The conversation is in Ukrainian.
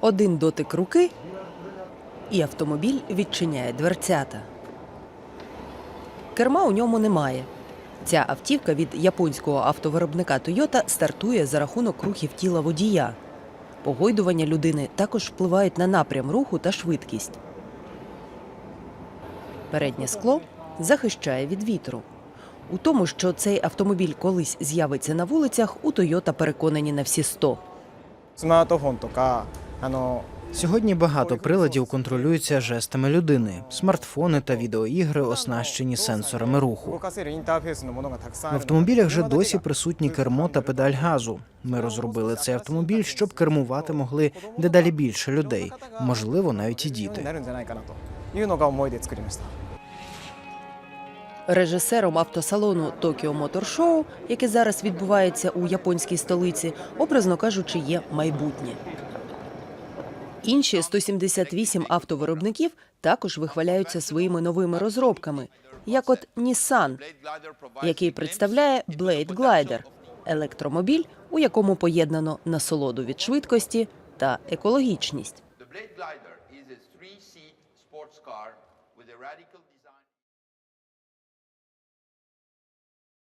Один дотик руки, і автомобіль відчиняє дверцята. Керма у ньому немає. Ця автівка від японського автовиробника Toyota стартує за рахунок рухів тіла водія. Погойдування людини також впливають на напрям руху та швидкість. Переднє скло захищає від вітру. У тому, що цей автомобіль колись з'явиться на вулицях, у Toyota переконані на всі 100. Сьогодні багато приладів контролюються жестами людини. Смартфони та відеоігри оснащені сенсорами руху. В автомобілях вже досі присутні кермо та педаль газу. Ми розробили цей автомобіль, щоб кермувати могли дедалі більше людей, можливо, навіть і діти. Режисером автосалону Токіо Мотор Шоу, яке зараз відбувається у японській столиці, образно кажучи, є майбутнє. Інші 178 автовиробників також вихваляються своїми новими розробками, як от Nissan, який представляє Blade Glider – електромобіль, у якому поєднано насолоду від швидкості та екологічність.